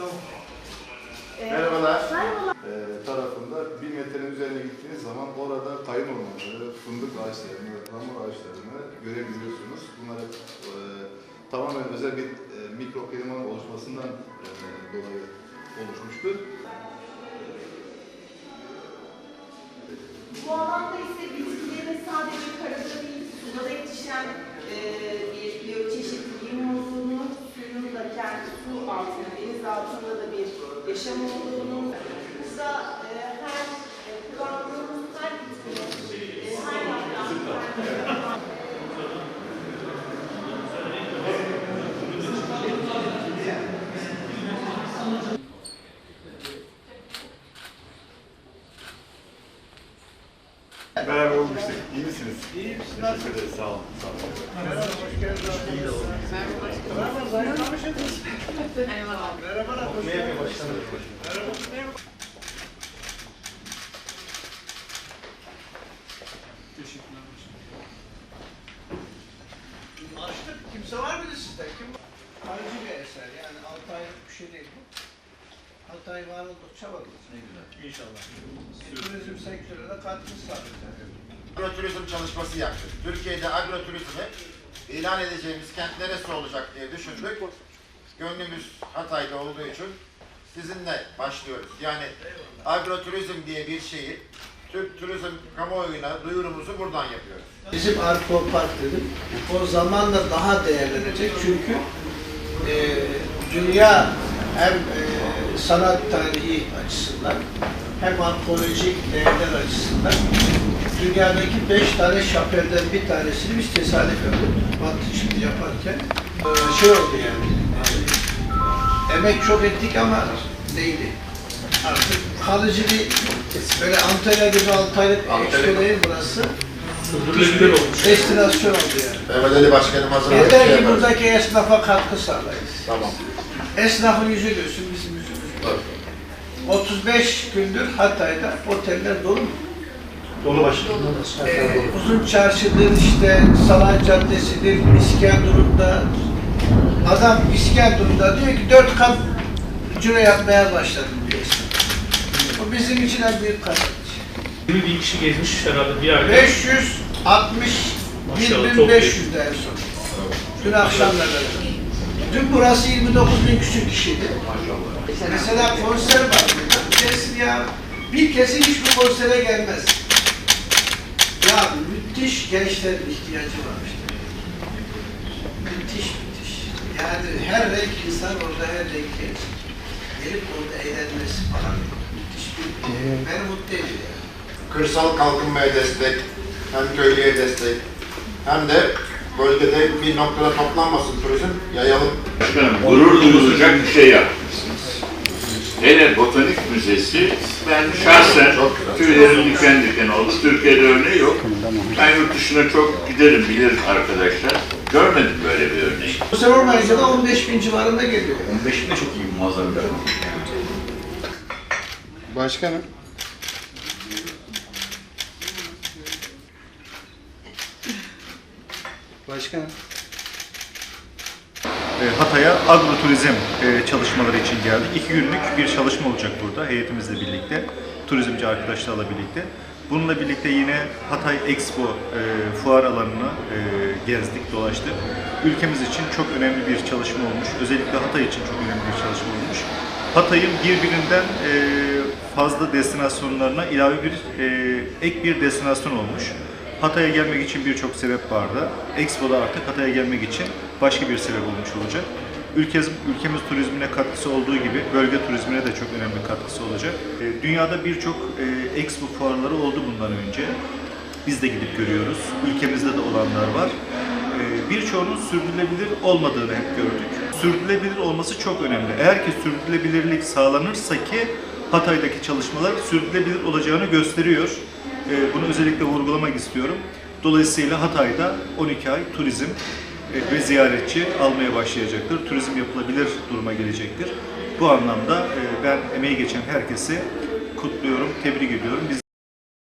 Tamam. Ee, Merhabalar. Merhabalar. Ee, tarafında bir metrenin üzerine gittiğiniz zaman orada kayın ormanları, fındık ağaçlarını, hamur ağaçlarını görebiliyorsunuz. Bunlar hep e, tamamen özel bir e, mikroklimanın oluşmasından e, dolayı oluşmuştur. Altında, deniz altında da bir yaşam olduğunu, burada e, her e, kullandığımız her bitkinin, e, her yaprağın, Beraber olmuştuk. İyi misiniz? İyi Teşekkür ederiz. Sağ olun. Sağ olun. Açtık. Kimse var mıydı sizde? Kim? Harcı bir eser. Yani 6 aylık bir şey değil bu. 6 ay var oldukça var. Ne güzel. İnşallah. Turizm sektörüne katkı sağlayacak. agroturizm çalışması yaptık. Türkiye'de agroturizmi ilan edeceğimiz kent neresi olacak diye düşündük. Gönlümüz Hatay'da olduğu için sizinle başlıyoruz. Yani agroturizm diye bir şeyi Türk turizm kamuoyuna duyurumuzu buradan yapıyoruz. Bizim Arko Park dedim. O zamanla daha değerlenecek çünkü e, dünya hem e, sanat tarihi açısından hem arkeolojik değerler açısından dünyadaki beş tane şapelden bir tanesini biz tesadüf yaptık. Şimdi yaparken e, şey oldu yani. Emek çok ettik ama değildi. Artık kalıcı bir böyle Antalya gibi altı aylık ekstra değil burası. Destinasyon oldu yani. Mehmet Ali Başkanım hazırladı. Yeter şey ki buradaki esnafa katkı sağlayız. Tamam. Esnafın yüzü gülsün, bizim yüzümüz gülsün. 35 gündür Hatay'da oteller dolu mu? Dolu başkanım. Ee, uzun çarşıdır, işte Salan Caddesi'dir, İskenderun'da. Adam İskenderun'da diyor ki dört kat cüre yapmaya başladım diyor. Bu bizim için en büyük kazanç. 20 bin kişi gezmiş herhalde bir ayda. 560 Maşallah, çok 1500 de en son. Dün akşamla beraber. Dün burası 29 bin küsur kişiydi. Mesela konser var. Kesin ya. Bir kesin hiçbir konsere gelmez. Ya müthiş gençlerin ihtiyacı var işte. Müthiş müthiş. Yani her renk insan orada her renk genç. Gelip orada eğlenmesi falan. Müthiş bir, beni mutlu ediyor yani. Kırsal kalkınmaya destek, hem köylüye destek, hem de bölgede bir noktada toplanmasın turizm, yayalım. Başkanım gurur duyulacak bir şey yapmışsınız. Hele Botanik Müzesi, ben şahsen tüylerim diken diken oldu. Türkiye'de örneği yok. Ben yurt dışına çok giderim bilir arkadaşlar. Görmedim. Konser olmayınca da 15 bin civarında geliyor. 15 de çok iyi muazzam bir rakam. Başkanım. Başkanım. E, Hatay'a agroturizm e, çalışmaları için geldik. İki günlük bir çalışma olacak burada heyetimizle birlikte, turizmci arkadaşlarla birlikte. Bununla birlikte yine Hatay Expo e, fuar alanını e, gezdik, dolaştık. Ülkemiz için çok önemli bir çalışma olmuş. Özellikle Hatay için çok önemli bir çalışma olmuş. Hatay'ın birbirinden e, fazla destinasyonlarına ilave bir e, ek bir destinasyon olmuş. Hatay'a gelmek için birçok sebep vardı. Expo'da artık Hatay'a gelmek için başka bir sebep olmuş olacak. Ülkemiz, ülkemiz turizmine katkısı olduğu gibi bölge turizmine de çok önemli katkısı olacak. E, dünyada birçok e, Expo fuarları oldu bundan önce. Biz de gidip görüyoruz. Ülkemizde de olanlar var. E, birçoğunun sürdürülebilir olmadığını hep gördük. Sürdürülebilir olması çok önemli. Eğer ki sürdürülebilirlik sağlanırsa ki Hatay'daki çalışmalar sürdürülebilir olacağını gösteriyor. Ee, Bunu özellikle vurgulamak istiyorum. Dolayısıyla Hatay'da 12 ay turizm e, ve ziyaretçi almaya başlayacaktır. Turizm yapılabilir duruma gelecektir. Bu anlamda e, ben emeği geçen herkesi kutluyorum, tebrik ediyorum. Biz